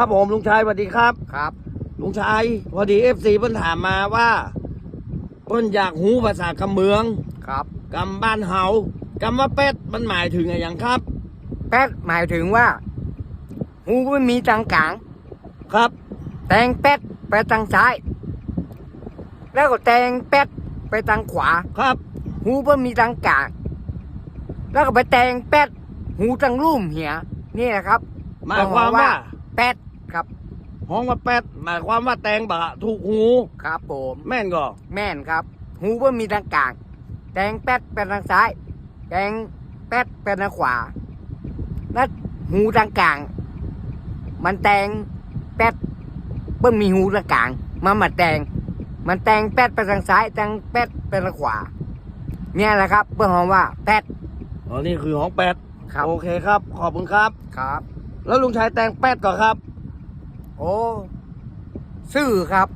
ครับผมลุงชายสวัสดีครับ ครับ ลุงชายพอดีเอฟซีเพิ่นถามมาว่าเพิ่นอยากหูภาษากำเมืองครับกำบ้านเฮากำว่าเป็ดมันหมายถึงอะไรอย่างครับ แป๊ดหมายถึงว่าหูไม่มีทางกลาง ครับ แตงแป๊ดไปทางซ้าย แล้วก็แตงแป๊ดไปทางขวา ครับ หูไม่มีทางกลาง แล้วก็ไปแตงแป๊ดหูทางลุ่มเหียนี่นะครับหมายความว่า แป๊ดครับ ห้องว่าเป็ดหมายความว่าแตงบะถูกหูครับผม แม่นก็แม่นครับ หูไม่มีทางกลางแตงแป๊ดไปทางซ้าย แตงแป๊ดไปทางขวาแล้วหูทางกลาง มันแตงแป๊ดเพิ่งมีหูทางกลางมันมาแตงมันแตงแป๊ดไปทางซ้ายแตงแป๊ดไปทางขวา เนี่ยแหละครับเพื่อหอมว่าแป๊ดอ๋อนี่คือห้องเป็ดครับโอเคครับ ขอบคุณครับครับ แล้วลุงชายแตงเป็ดก่อนครับ โอ้ซื่อครับ